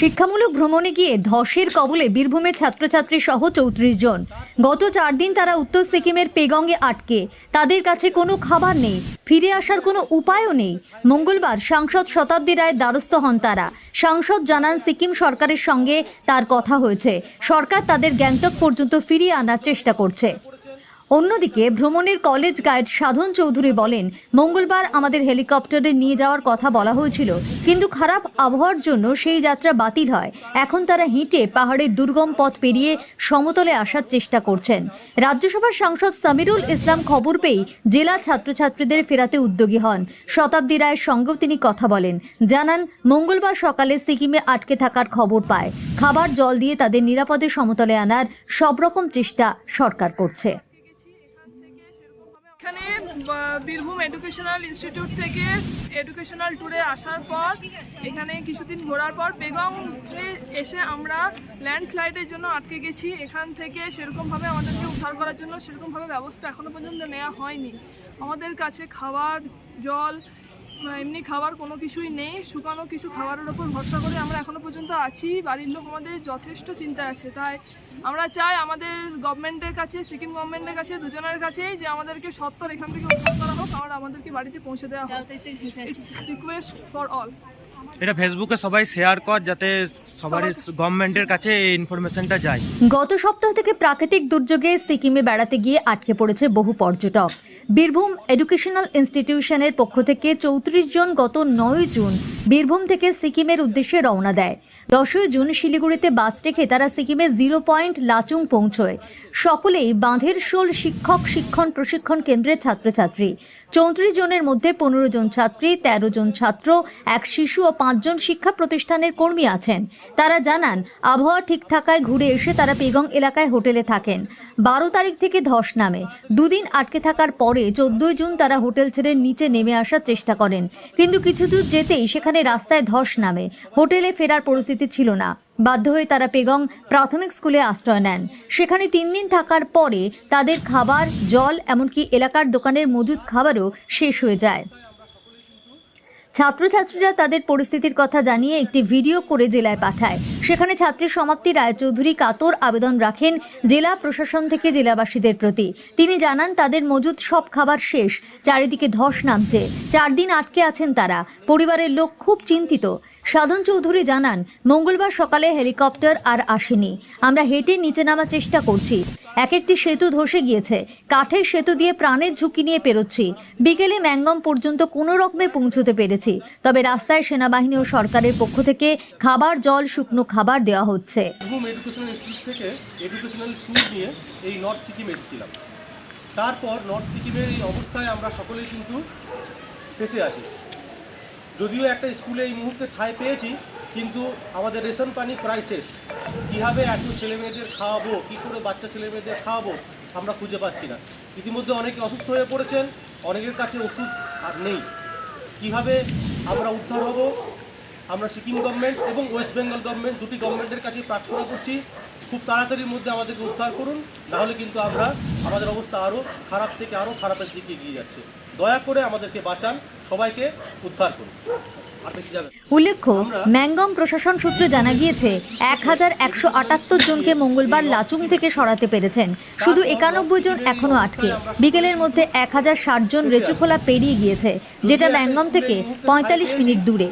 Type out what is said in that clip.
শিক্ষামূলক ভ্রমণে গিয়ে ধসের কবলে বীরভূমের ছাত্রছাত্রী সহ চৌত্রিশ জন। গত চার দিন তারা উত্তর সিকিমের পেগঙ্গে আটকে। তাদের কাছে কোনো খাবার নেই, ফিরে আসার কোনো উপায়ও নেই। মঙ্গলবার সাংসদ শতাব্দী রায়ের দ্বারস্থ হন তারা। সাংসদ জানান, সিকিম সরকারের সঙ্গে তার কথা হয়েছে। সরকার তাদের গ্যাংটক পর্যন্ত ফিরিয়ে আনার চেষ্টা করছে। অন্যদিকে ভ্রমণের কলেজ গাইড সাধন চৌধুরী বলেন, মঙ্গলবার আমাদের হেলিকপ্টারে নিয়ে যাওয়ার কথা বলা হয়েছিল, কিন্তু খারাপ আবহাওয়ার জন্য সেই যাত্রা বাতিল হয়। এখন তারা হেঁটে পাহাড়ের দুর্গম পথ পেরিয়ে সমতলে আসার চেষ্টা করছেন। রাজ্যসভার সাংসদ সামিরুল ইসলাম খবর পেয়ে জেলা ছাত্রছাত্রীদের ফেরাতে উদ্যোগী হন। শতাব্দী রায়ের সঙ্গেও তিনি কথা বলেন। জানান, মঙ্গলবার সকালে সিকিমে আটকে থাকার খবর পায়। খাবার জল দিয়ে তাদের নিরাপদে সমতলে আনার সব রকম চেষ্টা সরকার করছে। এখানে বীরভূম এডুকেশনাল ইনস্টিটিউট থেকে এডুকেশনাল ট্যুরে আসার পর, এখানে কিছুদিন ঘোরার পর বেগমে এসে আমরা ল্যান্ডস্লাইডের জন্য আটকে গেছি। এখান থেকে সেরকমভাবে আমাদেরকে উদ্ধার করার জন্য সেরকমভাবে ব্যবস্থা এখনও পর্যন্ত নেওয়া হয়নি। আমাদের কাছে খাবার জল এমনি খাবার কোনো কিছুই নেই। শুকানো কিছু খাবারের ওপর ভরসা করে আমরা এখনও পর্যন্ত আছি। বাড়ির লোক আমাদের যথেষ্ট চিন্তা আছে। তাই আমরা চাই আমাদের গভর্নমেন্টের কাছে সিকিম গভর্নমেন্টের কাছে দুজনের কাছেই যে আমাদেরকে সত্তর এখান থেকে উদ্ধার করা হোক আর আমাদেরকে বাড়িতে পৌঁছে দেওয়া হোক। রিকোয়েস্ট ফর অল এটা ফেসবুকে সবাই শেয়ার কর যাতে সবার গভর্নমেন্টের কাছে এই ইনফরমেশনটা যায়। গত সপ্তাহ থেকে প্রাকৃতিক দুর্যোগে সিকিমে বেড়াতে গিয়ে আটকে পড়েছে বহু পর্যটক। বীরভূম এডুকেশনাল ইনস্টিটিউশনের পক্ষ থেকে চৌত্রিশ জন গত নয় জুন বীরভূম থেকে সিকিমের উদ্দেশ্যে রওনা দেয়। দশই জুন শিলিগুড়িতে বাস রেখে তারা সিকিমের জিরো পয়েন্ট লাচুং পৌঁছয়। সকলেই বাঁধের শোল শিক্ষক শিক্ষণ প্রশিক্ষণ কেন্দ্রের ছাত্রছাত্রী। চৌত্রিশ জনের মধ্যে পনেরো জন ছাত্রী, তেরো জন ছাত্র, এক শিশু ও পাঁচজন শিক্ষা প্রতিষ্ঠানের কর্মী আছেন। তারা জানান, আবহাওয়া ঠিক থাকায় ঘুরে এসে তারা পেগং এলাকায় হোটেলে থাকেন। বারো তারিখ থেকে ধস নামে। দুদিন আটকে থাকার পরে চোদ্দই জুন তারা হোটেল ছেড়ে নিচে নেমে আসার চেষ্টা করেন। কিন্তু কিছু দূর যেতেই সেখানে রাস্তায় ধস নামে। হোটেলে ফেরার পরিস্থিতি ছিল না। বাধ্য হয়ে তারা পেগং প্রাথমিক স্কুলে আশ্রয় নেন। সেখানে তিন দিন থাকার পরে তাদের খাবার, জল, এমনকি এলাকার দোকানের মজুদ খাবারও শেষ হয়ে যায়। ছাত্রছাত্রীরা তাদের পরিস্থিতির কথা জানিয়ে একটি ভিডিও করে জেলায় পাঠায়। সেখানে ছাত্রী সমাপ্তি রায়চৌধুরী কাতর আবেদন রাখেন জেলা প্রশাসন থেকে জেলাবাসীদের প্রতি। তিনি জানান, তাদের মজুদ সব খাবার শেষ, চারিদিকে ধস নামছে। চার দিন আটকে আছেন তারা। পরিবারের লোক খুব চিন্তিত। সাধন চৌধুরী জানান, মঙ্গলবার সকালে হেলিকপ্টার আর আসেনি। আমরা হেঁটে নিচে নামার চেষ্টা করছি। এক একটি সেতু ধসে গিয়েছে। কাঠের সেতু দিয়ে প্রাণের ঝুঁকি নিয়ে পেরোচ্ছি। বিকেলে ম্যাঙ্গম পর্যন্ত কোনো রকমে পৌঁছতে পেরেছি। তবে রাস্তায় সেনাবাহিনী ও সরকারের পক্ষ থেকে খাবার, জল, শুকনো খাবার দেওয়া হচ্ছে। তারপর নর্থ সিকিমের এই অবস্থায় আমরা সকলেই কিন্তু ফেসে আছি। যদিও একটা স্কুলে এই মুহূর্তে ঠাঁই পেয়েছি, কিন্তু আমাদের রেশন পানি প্রায় শেষ। কীভাবে এত ছেলেমেয়েদের খাওয়াবো, কী করে বাচ্চা ছেলেমেয়েদের খাওয়াবো, আমরা খুঁজে পাচ্ছি না। ইতিমধ্যে অনেকে অসুস্থ হয়ে পড়েছেন, অনেকের কাছে ওষুধ আর নেই। কীভাবে আমরা উদ্ধার হব? আমরা সিকিম গভর্নমেন্ট এবং ওয়েস্ট বেঙ্গল গভর্নমেন্ট দুটি গভর্নমেন্টের কাছে প্রার্থনা করছি, খুব তাড়াতাড়ির মধ্যে আমাদেরকে উদ্ধার করুন, নাহলে কিন্তু আমরা আমাদের অবস্থা আরও খারাপ থেকে আরও খারাপের দিকে এগিয়ে যাচ্ছে। দয়া করে আমাদেরকে বাঁচান সবাইকে উদ্ধার না। উল্লেখ্য ম্যাঙ্গম প্রশাসন সূত্রে জানা গিয়েছে এক হাজার একশো আটাত্তর জনকে মঙ্গলবার লাচুং থেকে সরাতে পেরেছেন। শুধু একানব্বই জন এখনও আটকে। বিকেলের মধ্যে এক হাজার ষাট জন রেচুখোলা পেরিয়ে গিয়েছে যেটা ম্যাঙ্গম থেকে পঁয়তাল্লিশ মিনিট দূরে।